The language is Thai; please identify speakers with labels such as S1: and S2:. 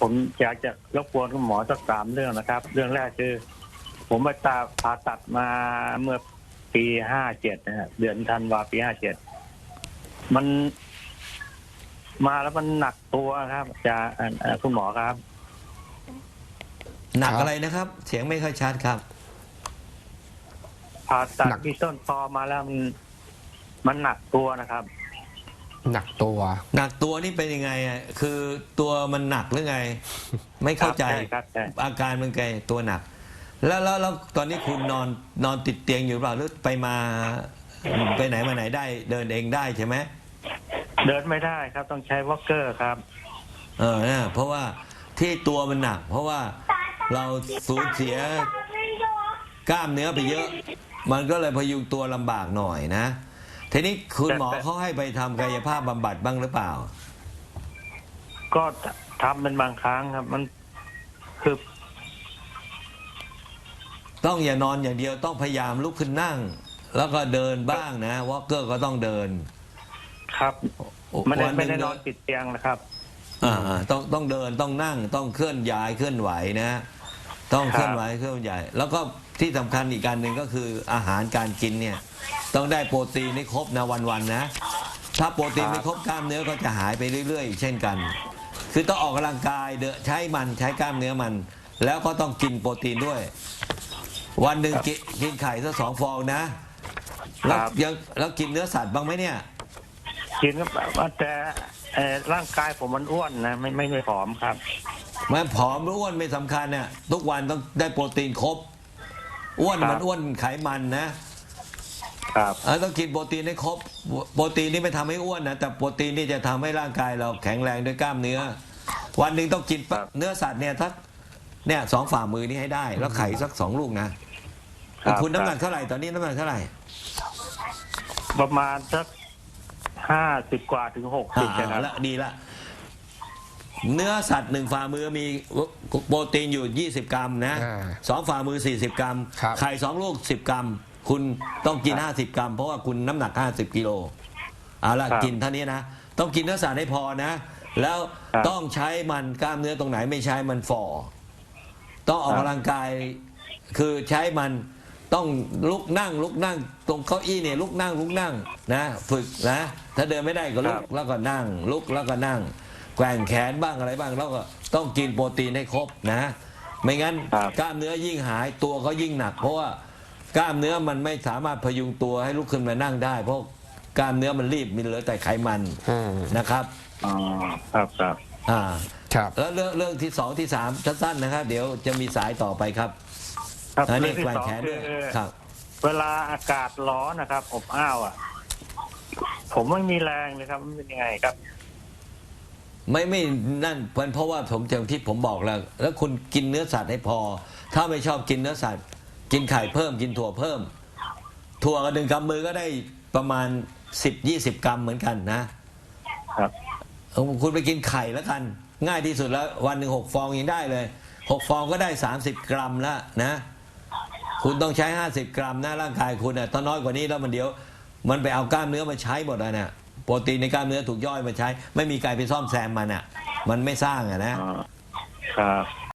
S1: ผมอยากจะรบกวนคุณหมอสักสามเรื่องนะครับ เรื่องแรกคือ ผมไปตาผ่าตัดมาเมื่อปีห้าเจ็ดนะฮะเดือนธันวาปีห้าเจ็ดมันมาแล้วมันหนักตัวครับจะอ่าอ่าคุณหมอครับ
S2: หนัก
S3: ครับ
S2: อะไรนะครับ เสียงไม่ค่อยชัดครับ
S1: ผ่าตัด
S3: หนัก
S1: ที่ต้นคอมาแล้วมันมันหนักตัวนะครับ
S3: หนักตัว
S2: หนักตัวนี่เป็นยังไงอะคือตัวมันหนักหรือไง ไม่เข้าใจ
S1: ครับใช่ครับใช่
S2: อาการมันไงตัวหนัก แล้วแล้วแล้วตอนนี้คุณนอนนอนติดเตียงอยู่หรือเปล่าหรือไปมาไปไหนมาไหนได้เดินเองได้ใช่ไหม
S1: เดินไม่ได้ครับต้องใช้วอลเกอร์ครับ
S2: เออนะเพราะว่าที่ตัวมันหนัก เพราะว่าเราสูญเสียกล้ามเนื้อไปเยอะ มันก็เลยพยุงตัวลำบากหน่อยนะ ทีนี้คุณหมอ
S1: แต่
S2: เขาให้ไปทำกายภาพบำบัดบ้างหรือเปล่า
S1: ก็ทำเป็นบางครั้งครับ มันคือ
S2: ต้องอย่านอนอย่างเดียวต้องพยายามลุกขึ้นนั่ง แล้วก็เดินบ้างนะวอลเกอร์ก็ต้องเดิน
S1: ครับไม่ได้
S2: วันห
S1: ไม่
S2: นึ่ง
S1: ได้นอนติดเตียงนะครับ
S2: อ่าอ่าต้องต้องเดินต้องนั่งต้องเคลื่อนย้ายเคลื่อนไหวนะ ต้องเคลื่อนไหวเคลื่อนไหวแล้วก็ที่สำคัญอีกการหนึ่งก็คืออาหารการกินเนี่ยต้องได้โปรตีนให้ครบนะวันๆนะ ถ้าโปรตีนไม่ครบกล้ามเนื้อก็จะหายไปเรื่อย ๆ เช่นกัน คือต้องออกกำลังกายเดนใช้มันใช้กล้ามเนื้อมัน แล้วก็ต้องกินโปรตีนด้วย วันหนึ่งกินกินไข่สักสองฟองนะ แล้ว
S1: ครับ
S2: ยังแล้วกินเนื้อสัตว์บ้างไหมเนี่ย
S1: กินก็แบบว่าแต่เอ่อร่างกายผมมันอ้วนนะไม่ไม่ไม่ผอมครับ
S2: มันผอมหรืออ้วนไม่สำคัญเนี่ยทุกวันต้องได้โปรตีนครบ อ้วน
S1: ครับ
S2: มันอ้วนไขมันนะครับเออต้องกินโปรตีนให้ครบ โปรตีนนี่ไม่ทำให้อ้วนนะแต่โปรตีนนี่จะทำให้ร่างกายเราแข็งแรงด้วยกล้ามเนื้อ วันหนึ่งต้องกินปะ
S1: ครับ
S2: เนื้อสัตว์เนี่ยทักเนี่ยสองฝ่ามือนี่ให้ได้ แล้วไข่สักสองลูกนะครับคุณน้ำหนักเท่าไหร่ตอนนี้น้ำหนักเท่าไหร่
S1: ประมาณสักห้าสิบกว่าถึงหกสิบ
S2: อ่า
S1: นะครับ
S2: ละดีละ เนื้อสัตว์หนึ่งฝ่ามือมีโปรตีนอยู่ 20 กรัมนะ
S3: อ่า
S2: สองฝ่ามือ 40 กรัม
S3: ครับ
S2: ไข่สองลูก 10 กรัม คุณต้องกิน 50 กรัม เพราะว่าคุณน้ำหนัก 50 กิโลเอาละ
S1: ครับ
S2: กินเท่านี้นะ ต้องกินเนื้อสัตว์ให้พอนะ แล้ว
S1: ครับ
S2: ต้องใช้มันกล้ามเนื้อตรงไหนไม่ใช้มันฝ่อ ต้องออก
S1: ครับ
S2: กำลังกายคือใช้มันต้องลุกนั่ง ลุกนั่ง ตรงเก้าอี้เนี่ยลุกนั่งลุกนั่งนะ ฝึกนะ ถ้าเดินไม่ได้ก็ลุ
S1: ครั
S2: ก
S1: บ
S2: แล้วก็นั่ง ลุกแล้วก็นั่ง แกว่งแขนบ้างอะไรบ้างแล้วก็ต้องกินโปรตีนให้ครบนะ ไม่งั้น
S1: ครับ
S2: กล้ามเนื้อยิ่งหายตัวก็ยิ่งหนัก เพราะว่ากล้ามเนื้อมันไม่สามารถพยุงตัวให้ลุกขึ้นมานั่งได้ เพราะกล้ามเนื้อมันรีบมีเหลือแต่ไขมัน
S3: อืม
S2: นะครับ
S1: อ๋อครับครับ
S2: อ่า
S3: ครับ
S2: แล้วเรื่องเรื่องที่สองที่สามสั้นๆนะครับ เดี๋ยวจะมีสายต่อไปครับ
S1: ครับ
S2: อัน
S1: เรื่
S2: นี้
S1: องที่
S2: แกว่ง
S1: สอง
S2: แขน
S1: คื
S2: ด้วย
S1: อ
S2: ครับ
S1: เวลาอากาศร้อนนะครับ อบอ้าวอะ ผมไม่มีแรงเลยครับมันเป็นยังไงครับ
S2: ไม่ไม่นั่นเป็นเพราะว่าผมอย่างที่ผมบอกแล้ว แล้วคุณกินเนื้อสัตว์ให้พอ ถ้าไม่ชอบกินเนื้อสัตว์ กินไข่เพิ่มกินถั่วเพิ่ม ถั่วกับหนึ่งกำมือก็ได้ประมาณสิบยี่สิบกรัมเหมือนกันนะครับเอาคุณไปกินไข่แล้วกัน ง่ายที่สุดแล้ววันหนึ่งหกฟองยังได้เลยหกฟองก็ได้สามสิบกรัมแล้วนะ คุณต้องใช้ห้าสิบกรัมนะร่างกายคุณอะถ้าน้อยกว่านี้แล้วมันเดี๋ยว มันไปเอากล้ามเนื้อมาใช้หมดแล้วเนี่ย โปรตีนในกล้ามเนื้อถูกย่อยมาใช้ ไม่มีใครไปซ่อมแซมมันอะ มันไม่สร้างอะนะ
S1: ครับ